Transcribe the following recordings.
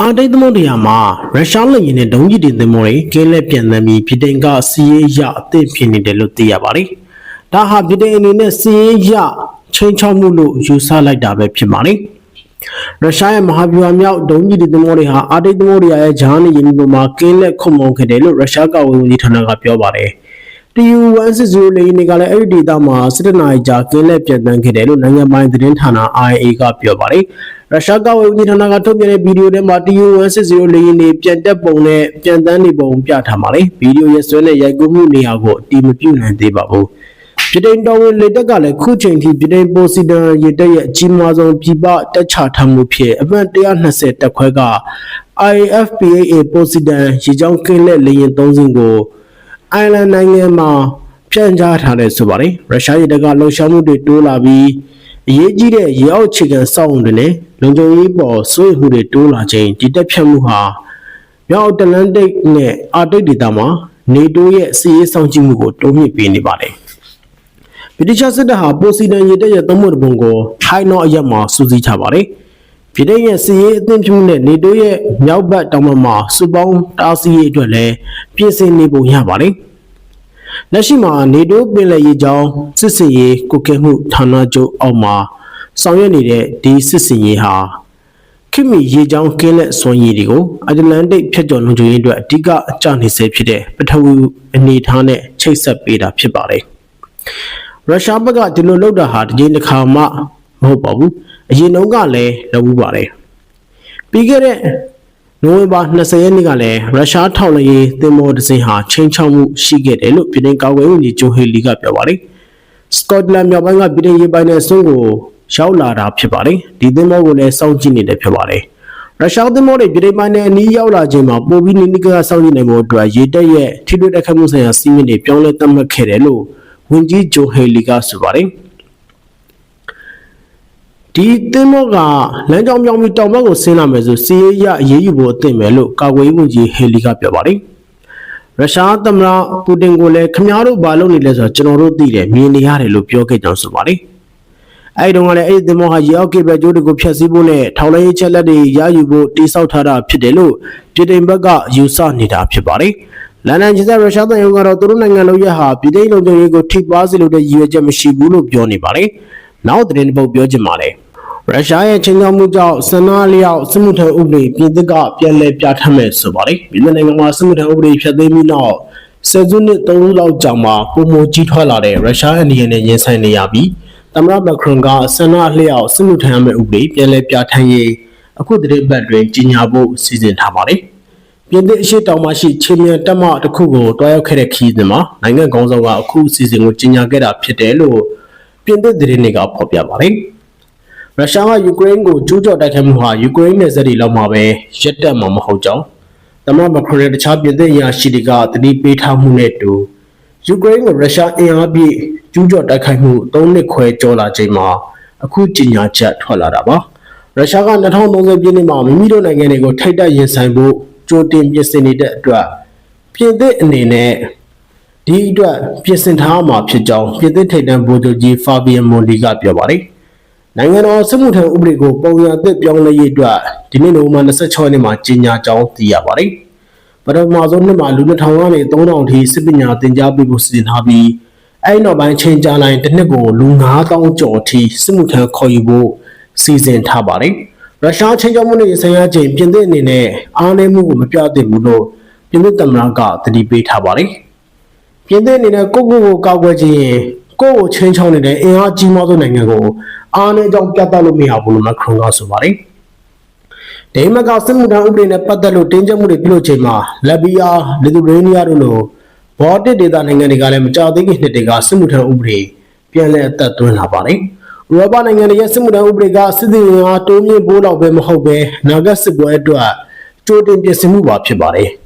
အာတိတ်သမုဒ္ဒရာမှာရုရှားလက်ရင်နဲ့ဒုံးကြီးတွေသင်္ဘောတွေကင်းလက်ပြန်သမ်းပြီးဗြိတိန်ကစီးရေးရအသင့်ဖြစ်နေတယ်လို့သိရပါတယ်။ဒါဟာဗြိတိန်အနေနဲ့စီးရေးရချင်းချောက်မှုလို့ယူဆလိုက်တာပဲဖြစ်ပါတယ်။ရုရှားရဲ့မဟာဗျူဟာမြောက်ဒုံးကြီးတွေသင်္ဘောတွေဟာအာတိတ်သမုဒ္ဒရာရဲ့ဂျားနေရင်ပေါ်မှာကင်းလက်ခုံမောင်းခဲ့တယ်လို့ရုရှားကာကွယ်ရေးဝန်ကြီးဌာနကပြောပါတယ်။ TU160 လေယာဉ်တွေကလည်းအဲ့ဒီဒေသမှာစစ်တပ်နိုင်ကြာကင်းလက်ပြန်တန်းခဲ့တယ်လို့နိုင်ငံပိုင်သတင်းဌာန IA ကပြောပါတယ်။ ရုရှားကဝေဝန်ကြီးဌာနကထုတ်ပြန်တဲ့ဗီဒီယိုထဲမှာ TU160 လေယာဉ်တွေပြန်တက်ပုံနဲ့ပြန်တန်းနေပုံပြထားပါတယ်။ဗီဒီယိုရဲ့ဆွဲနဲ့ရိုက်ကူးမှုနေရာကိုအတိမပြုနိုင်သေးပါဘူး။ပြည်တိုင်တော်ဝင်လေတက်ကလည်းခုချိန်ထိပြည်တိုင်ပိုစီဒန်ရေတက်ရဲ့အကြီးမားဆုံးပြည်ပတက်ချထားမှုဖြစ်အမှန်120တက်ခွဲက IFPAA ပိုစီဒန်ရေကြောင်းကင်းလက်လေယာဉ်၃စင်းကိုအိုင်လန်နိုင်ငံမှာဖြန့်ချထားတယ်ဆိုပါတယ်ရုရှားရေတပ်ကလှုပ်ရှားမှုတွေတိုးလာပြီး အရေးကြီးတဲ့ရေအောက်ခြေခံစောင့်အုံတွေနဲ့လုံခြုံရေးပေါ်စိုးရိမ်မှုတွေတိုးလာခြင်းဒီတက်ဖြတ်မှုဟာမြောက်အတ္တလန်တိတ်နဲ့အာတိတ်ဒေသမှာနေတိုးရဲ့စီးရေးဆောင်ကြည့်မှုကိုတိုးမြှင့်ပေးနေပါတယ်ဗြိတိရှစစ်တပ်ဟာပိုစီဒန်ရေတပ်ရဲ့သုံးမှုတစ်ပုံကိုထိုင်းနောက်အရက်မှာစူးစီးထားပါတယ်ပြည်ထောင်ရဲ့စီရေးအသင်းပြုနဲ့နေတိုးရဲ့မြောက်ဘက်တောင်ဘက်မှာစုပေါင်းတားဆီးရေးအတွက်လည်းပြင်ဆင်နေပုံရပါတယ်။ လက်ရှိမှာနေတိုးပင်လယ်ရေးကြောင်းစစ်စင်ရေးကုကဲမှုဌာနချုပ်အောက်မှာဆောင်ရွက်နေတဲ့ဒီစစ်စင်ရေးဟာခိမီရေကြောင်းကင်းလက်စွမ်းရည်တွေကိုအတ္တလန်တိတ်ဖြတ်ကျော်လုံခြုံရေးအတွက်အဓိကအကျနေစေဖြစ်တဲ့ပထဝီအနေအထားနဲ့ချိတ်ဆက်ပေးတာဖြစ်ပါတယ်။ရုရှားဘက်ကဒီလိုလုပ်တာဟာဒီနေ့တစ်ခါမှမဟုတ်ပါဘူးအရင်တုန်းကလည်းလုပ်ဘူးပါတယ်ပြီးခဲ့တဲ့ နိုဝင်ဘာ20ရက်နေ့ကလည်းရုရှားထောက်လှမ်းရေးသင်္ဘောတစ်စင်းဟာချင်းချောက်မှုရှိခဲ့တယ်လို့ပြည်ထောင်ကာကွယ်ရေးဝန်ကြီးဂျိုဟေလီကပြောပါတယ်စကော့တလန်မြောက်ပိုင်းကပြည်ထောင်ရေးပိုင်းနဲ့ဆွန်းကိုရောက်လာတာဖြစ်ပါတယ်ဒီသင်္ဘောကိုလည်းစောင့်ကြည့်နေတယ်ဖြစ်ပါတယ်ရုရှားသင်္ဘောတွေပြည်ထောင်ပိုင်းနဲ့အနီးရောက်လာခြင်းမှာပိုပြီးနိနိကကစောင့်ကြည့်နိုင်မှုအတွက်ရေတပ်ရဲ့ထိတွေ့တိုက်ခတ်မှုဆိုင်ရာစီးမင်းတွေပြောင်းလဲသတ်မှတ်ခဲ့တယ်လို့ဝန်ကြီးဂျိုဟေလီကဆိုပါတယ် ဒီသင်းမောကလမ်းကြောင်းပြောင်းပြီးတောင်ဘက်ကိုဆင်းလာမယ်ဆိုစီးရအရေးယူဖို့အသင့်ပဲလို့ကာကွယ်ရေးဝန်ကြီးဟေလီကပြောပါတယ်ရုရှားသမ္မတပူတင်ကိုလည်းခမားတို့ဘာလုပ်နေလဲဆိုတော့ကျွန်တော်တို့သိတယ်မြင်နေရတယ်လို့ပြောခဲ့ကြောင်းဆိုပါတယ်အဲဒီတော့ကလည်းအဲ့ဒီသင်္ဘောဟာရေအောက်ကေဘယ်ကျိုးတွေကိုဖျက်ဆီးဖို့နဲ့ထောင်လိုင်းရေးချက်လက်တွေရယူဖို့တိစောက်ထားတာဖြစ်တယ်လို့ပြည်တိုင်ဘက်ကယူဆနေတာဖြစ်ပါတယ်လန်ဒန်ကျတဲ့ရုရှားတန်ယုံကတော့သူတို့နိုင်ငံလုံးရဲ့ဟာပြည်တိုင်လုံခြုံရေးကိုထိပါစေလို့တဲ့ရည်ရွယ်ချက်မရှိဘူးလို့ပြောနေပါတယ် နောက်သတင်းတစ်ပုဒ်ပြောချင်ပါတယ်ရုရှားရဲ့ချင်းချောက်မှုကြောင့်စနာလျောက်စစ်မှုထမ်းဥပဒေပြည်သစ်ကပြန်လည်ပြဋ္ဌာန်းမယ်ဆိုပါတယ်။ပြည်내နိုင်ငံမှာစစ်မှုထမ်းဥပဒေဖြတ်သိမ်းပြီးနောက်ဆယ်စုနှစ်သုံးလောက်ကြာမှပုံမကြီးထွားလာတဲ့ရုရှားအနေနဲ့ရင်ဆိုင်နေရပြီးသမ္မတမက်ခရွန်ကစနာလျောက်စစ်မှုထမ်းမဲ့ဥပဒေပြန်လည်ပြဋ္ဌာန်းရေးအခုတည်းပတ်တွင်ကြီးညာဖို့စီစဉ်ထားပါတယ်။ပြည်သစ်အရှိတောင်မှရှိချင်းမြန်တက်မတစ်ခုကိုတွားရောက်ခဲ့တဲ့ခီးစဉ်မှာနိုင်ငံကောင်ဆောင်ကအခုအစီအစဉ်ကိုကြီးညာခဲ့တာဖြစ်တယ်လို့ ပြည်သစ်သတင်းတွေကဖော်ပြပါတယ်။ရုရှားကယူကရိန်းကိုကျူးကျော်တိုက်ခိုက်မှုဟာယူကရိန်းနယ်စပ်တွေလောက်မှာပဲရပ်တန့်မှာမဟုတ်ကြောင်းသမ္မတမခရိုရဲ့တခြားပြည်သက်ရာရှိတွေကတတိပေးထားမှုနဲ့တူယူကရိန်းကိုရုရှားအင်အားပြည့်ကျူးကျော်တိုက်ခိုက်မှု၃နှစ်ခွဲကျော်လာချိန်မှာအခုကြေညာချက်ထွက်လာတာပါရုရှားက2030ပြည့်နှစ်မှာမိမိတို့နိုင်ငံတွေကိုထိတ်တက်ရင်ဆိုင်ဖို့ကြိုတင်ပြင်ဆင်နေတဲ့အတွက်ပြည်သက်အနေနဲ့ ဒီအတွက်ပြင်ဆင်ထားမှာဖြစ်ကြောင်းပြည်သက်ထိပ်တန်းဗိုလ်ချုပ်ကြီးဖာဘီယန်မွန်ဒီကပြောပါတယ်နိုင်ငံတော်စစ်မှုထမ်းဥပဒေကိုပုံရအသစ်ပြောင်းလဲရေးအတွက်ဒီနေ့နိုဝင်ဘာ26ရက်နေ့မှာကြီးညာကြောင်းသိရပါတယ်။ပထမဆုံးနှစ်မှာလူ2000ကနေ3000ထိစစ်ပညာသင်ကြားပေးဖို့စီစဉ်ထားပြီးအဲ့နောက်ပိုင်းချိန်ကြာလိုက်တစ်နှစ်ကိုလူ9000ကျော်ထိစစ်မှုထမ်းခေါ်ယူဖို့စီစဉ်ထားပါတယ်။ရုရှားချင်းချောက်မှုနဲ့ဆိုင်ရာချိန်ပြင်သစ်အနေနဲ့အားနည်းမှုကိုမပြသင့်ဘူးလို့ပြင်သစ်သမ္မတကတတိပေးထားပါတယ်။ ပြင်သစ်အနေနဲ့ကိုယ့်ကိုယ်ကိုကာကွယ်ခြင်းကိုယ့်ကိုချင်းချောင်းနေတဲ့အင်အားကြီးမားသောနိုင်ငံကိုအားနည်းကြောင်းပြသလို့မရဘူးလို့မက်ခရွန်ကဆိုပါတယ်။ဒိန်းမတ်ကစစ်မှုထမ်းဥပဒေနဲ့ပတ်သက်လို့တင်းကျပ်မှုတွေပြုလုပ်ချိန်မှာလက်ဘီယာလီသူရေးနီးယားတို့လိုဘော်တစ်ဒေသနိုင်ငံတွေကလည်းမကြသေးခင်နှစ်တွေကစစ်မှုထမ်းဥပဒေပြန်လည်အသက်သွင်းလာပါတယ်။ဥရောပနိုင်ငံတွေရဲ့စစ်မှုထမ်းဥပဒေကစစ်သည်ရင်အားတိုးမြင့်ပိုးလောက်ပဲမဟုတ်ပဲနာဂတ်စစ်ပွဲအတွက်ကြိုတင်ပြင်ဆင်မှုပါဖြစ်ပါတယ်။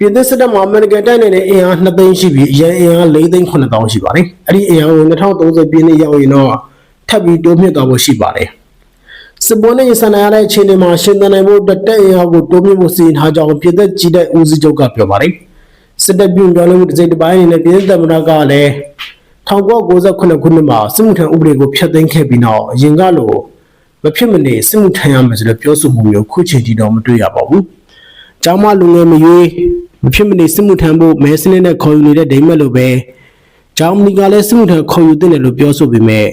ပြည်သစ်စစ်တပ်မှာအမေရိကန်တိုက်နေတဲ့အင်အား2သိန်းရှိပြီးအရန်အင်အား4သိန်း9000ရှိပါတယ်။အဲ့ဒီအင်အားကို2030ပြည့်နှစ်ရောက်ရင်တော့ထပ်ပြီးတိုးမြင့်သွားဖို့ရှိပါတယ်။စစ်ပွဲနဲ့ရင်ဆိုင်ရတဲ့အခြေအနေမှာရှင်သန်နိုင်ဖို့တက်တဲ့အင်အားကိုတိုးမြင့်ဖို့စီစဉ်ထားကြောင်းပြည်သက်ကြီးတဲ့ဦးစီးချုပ်ကပြောပါတယ်။စစ်တပ်ပြုပြောင်းလဲမှုတစ်စိတ်တစ်ပိုင်းအနေနဲ့ပြည်သက်သမ္မတကလည်း1998ခုနှစ်မှာစစ်မှုထမ်းဥပဒေကိုဖျက်သိမ်းခဲ့ပြီးနောက်အရင်ကလိုမဖြစ်မနေစစ်မှုထမ်းရမယ်ဆိုတဲ့ပြောဆိုမှုမျိုးခုချိန်ထိတော့မတွေ့ရပါဘူး။ကျောင်းမလူငယ်မရွေး မဖြစ်မနေစစ်မှုထမ်းဖို့မဲစနစ်နဲ့ခေါ်ယူနေတဲ့ဒိမက်လိုပဲဂျာမနီကလည်းစစ်မှုထမ်းခေါ်ယူတဲ့လို့ပြောဆိုပေမဲ့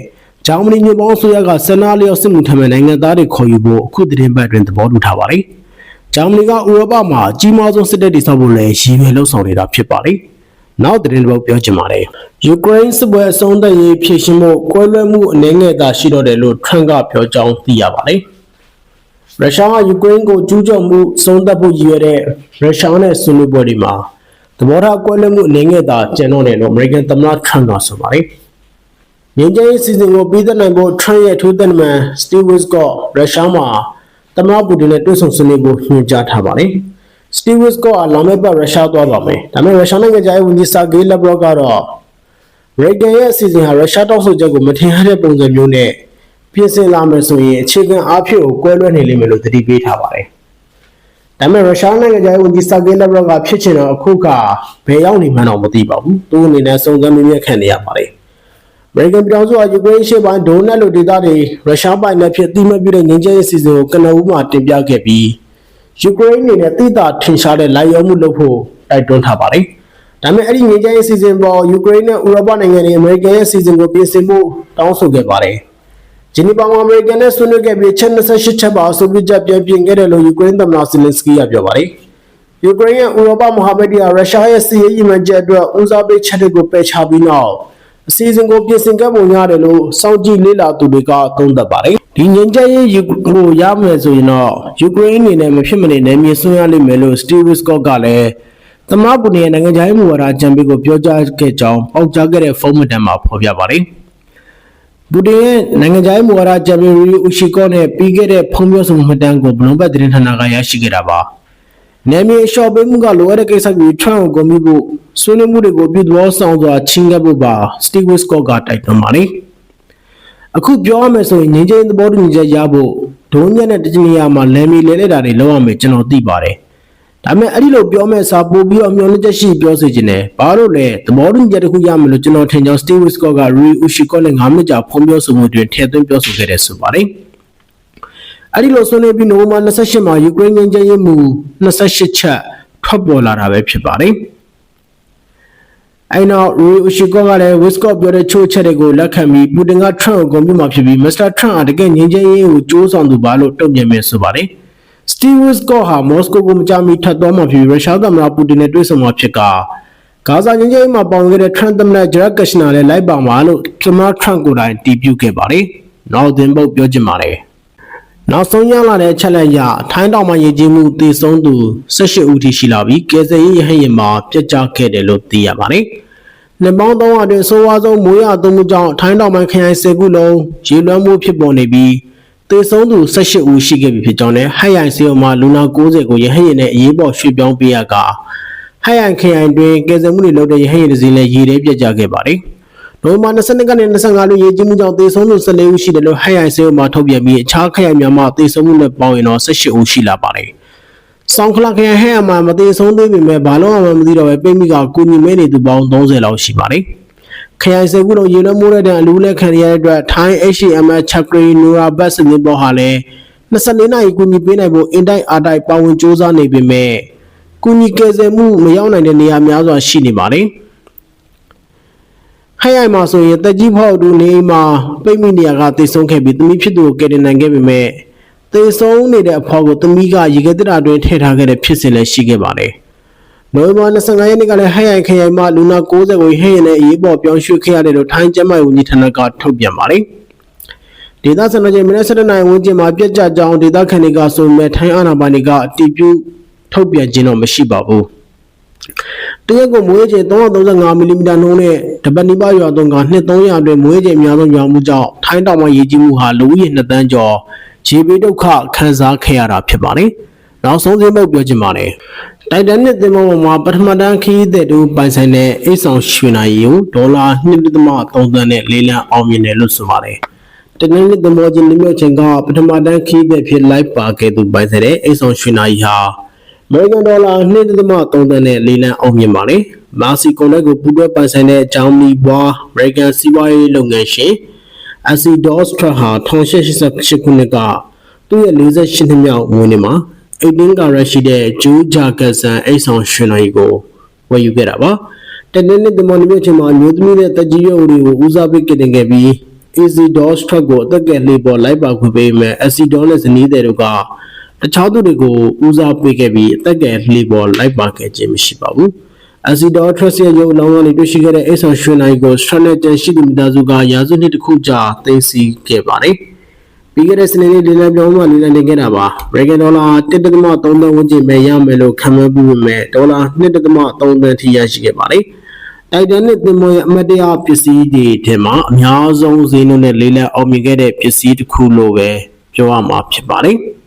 ဂျာမနီညပေါင်းဆိုရကဆန္ဒလျော့စစ်မှုထမ်းမဲ့နိုင်ငံသားတွေခေါ်ယူဖို့အခုသတင်းပတ်တွင်သဘောတူထားပါတယ်။ဂျာမနီကဥရောပမှာအကြီးမားဆုံးစစ်တပ်တည်ဆောက်ဖို့လည်းရည်ရွယ်လှုံ့ဆော်နေတာဖြစ်ပါတယ်။နောက်သတင်းတစ်ပုဒ်ပြောချင်ပါတယ်။ယူကရိန်းစစ်ပွဲအဆုံးသတ်ရေးဖြစ်ရှင်မှုကွဲလွဲမှုအနေငယ်သာရှိတော့တယ်လို့ထရန့်ကပြောကြောင်းသိရပါတယ်။ ရုရှားကယူကရိန်းကိုကျူးကျော်မှုဆုံးသက်ဖို့ရည်ရွယ်တဲ့ရုရှားနဲ့ဆွေးနွေးပွဲတွေမှာသဘောထားကွဲလွဲမှုအနေငယ်သာကျန်တော့တယ်လို့အမေရိကန်သမ္မတထရန့်ကဆိုပါတယ်။ငြိမ်းချမ်းရေးစီစဉ်ကိုပြီးသက်နိုင်ဖို့ထရန့်ရဲ့ထိုးသက်နမန်စတီဝစ်ကရုရှားမှာသမ္မတပူတင်နဲ့တွေ့ဆုံဆွေးနွေးဖို့ညွှန်ကြားထားပါတယ်။စတီဝစ်ကလာမယ့်ပတ်ရုရှားသွားပါမယ်။ဒါပေမဲ့ရုရှားနိုင်ငံသားဝန်ကြီးဆာဂေးလက်ဘရော့ကတော့ရေဂန်ရဲ့အစီအစဉ်ဟာရုရှားတောက်ဆိုချက်ကိုမထင်ရတဲ့ပုံစံမျိုးနဲ့ ပြင်ဆင်လာမယ်ဆိုရင်အခြေခံအားဖြင့်ကိုကွဲလွဲနေလိမ့်မယ်လို့သတိပေးထားပါတယ်။ဒါပေမဲ့ရုရှားနိုင်ငံသားဝန်ကြီးဆာဂေးလက်ဘရော့ကဖြစ်ချင်တော့အခုကဘယ်ရောက်နေမှန်းတော့မသိပါဘူး။သူ့အနေနဲ့စုံစမ်းမြင်ခံနေရပါတယ်။အမေရိကန်ပြည်ထောင်စုဟာယူကရိန်းရှေ့ပိုင်းဒိုနက်လိုဒေသတွေရုရှားပိုင်နယ်ဖြစ်တိမတ်ပြတဲ့ငင်းကျဲရေးစီစဉ်ကိုကနဦးမှာတင်ပြခဲ့ပြီးယူကရိန်းအနေနဲ့တိတာထင်ရှားတဲ့လိုက်ရောမှုလုပ်ဖို့တိုက်တွန်းထားပါတယ်။ဒါပေမဲ့အဲ့ဒီငင်းကျဲရေးစီစဉ်ပေါ်ယူကရိန်းနဲ့ဥရောပနိုင်ငံတွေအမေရိကန်ရဲ့စီစဉ်ကိုပြင်ဆင်ဖို့တောင်းဆိုခဲ့ပါတယ်။ ဂျနီဗာမှာအမေရိကန်နဲ့ဆွေးနွေးခဲ့ပြီးချက်28ချက်ပါအဆိုပြုချက်ပြန်ပြင်ခဲ့တယ်လို့ယူကရိန်းသမ္မတဇီလင်စကီကပြောပါတယ်။ယူကရိန်းရဲ့ဥရောပမဟာမိတ်တွေကရုရှားရဲ့စီးရေးရည်မှန်းချက်အတွက်ဦးစားပေးချက်တွေကိုပယ်ချပြီးနောက်အစီအစဉ်ကိုပြင်ဆင်ခဲ့ပုံရတယ်လို့စောင့်ကြည့်လေ့လာသူတွေကသုံးသပ်ပါတယ်။ဒီငင်းချက်ရေးယူကိုရမယ်ဆိုရင်တော့ယူကရိန်းအနေနဲ့မဖြစ်မနေနယ်မြေဆွရလိမ့်မယ်လို့စတီဗစ်ကော့ကလည်းသမ္မတပူတင်ရဲ့နိုင်ငံခြားရေးမူဝါဒအကြံပေးကိုပြောကြားခဲ့ကြောင်းပေါက်ကြားခဲ့တဲ့ဖုန်းမတန်မှာဖော်ပြပါတယ်။ ပူတင်ရဲ့နိုင်ငံခြားရေးမူဝါဒအကြံပေးရီဥရှိကောနဲ့ပြီးခဲ့တဲ့ဖုန်းပြောဆိုမှုမှတ်တမ်းကိုဘလွန်ဘတ်သတင်းဌာနကရရှိခဲ့တာပါ။နယ်မြေလျှော့ပေးမှုကလိုအပ်တဲ့ကိစ္စကိုထရန့်ကိုဂုဏ်ပြုဖို့ဆွေးနွေးမှုတွေကိုပြုသဘောဆောင်စွာချင်းကပ်ဖို့ပါစတီဗစ်ကော့ကတိုက်တွန်းပါတယ်။အခုပြောရမယ်ဆိုရင်ငင်းချင်းသဘောတူညီချက်ရဖို့ဒုံးညက်နဲ့တချင်နေရာမှာလမ်းမီလဲလဲတာတွေလောက်ရမယ်ကျွန်တော်သိပါတယ်။ ဒါပေမဲ့အဲ့ဒီလိုပြောမဲ့စာပို့ပြီးတော့မျောလင့်ချက်ရှိပြောစေချင်တယ်။ဘာလို့လဲသဘောတူညီချက်တစ်ခုရမယ်လို့ကျွန်တော်ထင်ကြောင်းစတီဗစ်ကော့ကရီဥရှိကောနဲ့9မိနစ်ကြာဖုန်းပြောဆိုမှုတွင်ထည့်သွင်းပြောဆိုခဲ့တယ်ဆိုပါတယ်။အဲ့ဒီလိုဆွေးနွေးပြီးနိုဝင်ဘာ28မှာယူကရိန်းငင်းချမ်းရေးမှု28ချက်ထွက်ပေါ်လာတာပဲဖြစ်ပါတယ်။အဲ့နောက်ရီဥရှိကောကလည်းဝစ်ကော့ပြောတဲ့ချိုးချက်တွေကိုလက်ခံပြီးပူတင်ကထရန့်ကိုဂုဏ်ပြုမှာဖြစ်ပြီးမစ္စတာထရန့်အားတကယ်ငြင်းချမ်းရေးကိုစ조사သူပါလို့တုံ့ပြန်မယ်ဆိုပါတယ်။ စတီဗစ်ကောဟာမော်စကိုကိုမကြမီထပ်သွားမှာဖြစ်ပြီးရုရှားသမ္မတပူတင်နဲ့တွေ့ဆုံမှာဖြစ်ကဂါဇာငြင်းချမ်းရေးမှာပေါဝင်ခဲ့တဲ့ထရန့်သမ္မတဂျရက်ကရှနာလည်းလိုက်ပါမှာလို့သမ္မတထရန့်ကိုယ်တိုင်တည်ပြုခဲ့ပါတယ်။နောက်သင်ပုတ်ပြောချင်ပါတယ်။နောက်ဆုံးရလာတဲ့ချက်လက်ရထိုင်းတောင်မှရည်ကြီးမှုတည်ဆုံးသူ18ဦးထိရှိလာပြီးကယ်ဆယ်ရေးရဟတ်ယာဉ်မှာပြတ်ကျခဲ့တယ်လို့သိရပါတယ်။နှစ်ပေါင်း300အတွင်းဆိုးဝါးဆုံးမိုးရွာသွန်းမှုကြောင့်ထိုင်းတောင်ပိုင်းခရိုင်10ခုလုံးရေလွှမ်းမှုဖြစ်ပေါ်နေပြီး သေဆုံးသူ18ဦးရှိခဲ့ပြီဖြစ်ကြောင်းနဲ့ဟိုက်ရိုင်စီယိုမှာလူနာ90ကိုရဟတ်ယာဉ်နဲ့အရေးပေါ်ရွှေ့ပြောင်းပေးရကဟိုက်ရိုင်ခရိုင်တွင်ကယ်ဆယ်မှုတွေလုပ်တဲ့ရဟတ်ယာဉ်တစ်စီးလည်းရေထဲပြတ်ကျခဲ့ပါတယ်။နိုဝင်ဘာ22ကနေ25လူရေကြီးမှုကြောင့်သေဆုံးသူ14ဦးရှိတယ်လို့ဟိုက်ရိုင်စီယိုမှာထုတ်ပြန်ပြီးအခြားခရိုင်များမှာသေဆုံးမှုနဲ့ပေါင်းရင်တော့18ဦးရှိလာပါတယ်။ဆောင်းခလခရဟဲအမှာမသေးဆုံးသေးပေမဲ့ဘာလို့မှမသိတော့ပဲပိတ်မိကကုညီမဲနေသူပေါင်း30လောက်ရှိပါတယ်။ ခရိုင်စေကူလုံးရေလွှမ်းမိုးတဲ့အလူလက်ခံရတဲ့အတွက်ထိုင်း HCM ချက်ဂရီနူရာဘတ်စနစ်ပေါ်ဟာလည်း24နာရီကုညီပေးနိုင်ဖို့အင်တိုက်အားတိုက်ပါဝင်စ조사နေပေမဲ့ကုညီကယ်ဆယ်မှုမရောက်နိုင်တဲ့နေရာများစွာရှိနေပါတယ်။ဟိုင်ရိုင်မှာဆိုရင်တက်ကြီးဖောက်တူနေမှာပိတ်မိနေရကတိတ်ဆုံးခဲ့ပြီးသမီးဖြစ်သူကိုကယ်တင်နိုင်ခဲ့ပေမဲ့သေဆုံးနေတဲ့အဖေါ်ကိုသမီးကရေခဲတရာတွင်ထည့်ထားခဲ့တဲ့ဖြစ်စဉ်လည်းရှိခဲ့ပါတယ်။ နိုဝင်ဘာ25ရက်နေ့ကလည်းဟိုင်ရိုင်ခရိုင်မှာလူနာ90ကိုဟဲ့ရင်နဲ့အရေးပေါ်ပြောင်းရွှေ့ခဲ့ရတယ်လို့ထိုင်းကျန်းမာရေးဝန်ကြီးဌာနကထုတ်ပြန်ပါတယ်။ဒေသစံတော်ချိန်မိနစ်7နာရီဝန်းကျင်မှာပြက်ကျကြောင်းဒေသခံတွေကဆိုမဲ့ထိုင်းအာဏာပိုင်တွေကအတည်ပြုထုတ်ပြန်ခြင်းတော့မရှိပါဘူး။တရက်ကိုမွေးချိန်335မီလီမီတာနှုန်းနဲ့တပတ်နီးပါးရွာသွန်းကနှစ်300အတွင်းမွေးချိန်အများဆုံးရွာမှုကြောင့်ထိုင်းတောင်ပိုင်းရေကြီးမှုဟာလူဦးရေ2တန်းကျော်ရေဘေးဒုက္ခခံစားခဲ့ရတာဖြစ်ပါတယ်။ နောက်ဆုံးသိမ်းပုတ်ပြောချင်ပါတယ်။တိုက်တန်နစ်သင်္ဘောပေါ်မှာပထမတန်းခရီးသည်တို့ပိုင်ဆိုင်တဲ့အိတ်ဆောင်ရွှေနိုင်ရီကိုဒေါ်လာ1.3သန်းနဲ့လေးလံအောင်မြင်တယ်လို့ဆိုပါတယ်။တနင်္လာနေ့သင်္ဘောချင်းမြို့ချင်းကပထမတန်းခရီးသည်ဖြစ်လိုက်ပါခဲ့သူပိုင်ဆိုင်တဲ့အိတ်ဆောင်ရွှေနိုင်ရီဟာအမေရိကန်ဒေါ်လာ1.3သန်းနဲ့လေးလံအောင်မြင်ပါတယ်။မာစီကွန်လက်ကိုပူးတွဲပိုင်ဆိုင်တဲ့အကြောင်းမီဘွားအမေရိကန်စီးပွားရေးလုပ်ငန်းရှင် Acidos Truck ဟာ1888ခုနှစ်ကသူ့ရဲ့48နှစ်မြောက်မွေးနေ့မှာ 18ကာရက်ရှိတဲ့ဂျူးဂျာကဆန်အိတ်ဆောင်ရှင်တော်ကြီးကိုဝယ်ယူခဲ့တာပါတနေ့နေ့ဒီမော်နီမြို့ချင်းမှာမျိုးသမီးနဲ့တက်ကြီးရွယ်ဦးတွေကိုဦးစားပေးကတင်ခဲ့ပြီး Acidos Truck ကိုအသက်ကယ်လေးပေါ်လိုက်ပါခွင့်ပေးမယ် Acidos နဲ့ဇနီးတဲ့တို့ကတခြားသူတွေကိုဦးစားပေးခဲ့ပြီးအသက်ကယ်လေးပေါ်လိုက်ပါခဲ့ခြင်းမရှိပါဘူး Acido Trust ရဲ့ရုပ်လောင်းကနေတွေ့ရှိခဲ့တဲ့အိတ်ဆောင်ရွှေနိုင်ကို Stranet တန်ရှိသူမိသားစုကရာစုနှစ်တစ်ခုကြာသိမ်းဆည်းခဲ့ပါတယ်။ ပြီးခဲ့တဲ့စနေနေ့လေးလံပြောင်းမှလေးလံနေခဲ့တာပါ။ American Dollar 1.3သန်းဝန်းကျင်ပဲရမယ်လို့ခန့်မှန်းပြီးပေမဲ့ဒေါ်လာ2.3သန်းထိရရှိခဲ့ပါတယ်။ Titanic သင်္ဘောရဲ့အမတ်တရားပစ္စည်းတွေထဲမှာအများဆုံးဈေးနှုန်းနဲ့လေးလံအောင်မြင်ခဲ့တဲ့ပစ္စည်းတစ်ခုလို့ပဲပြောရမှာဖြစ်ပါတယ်။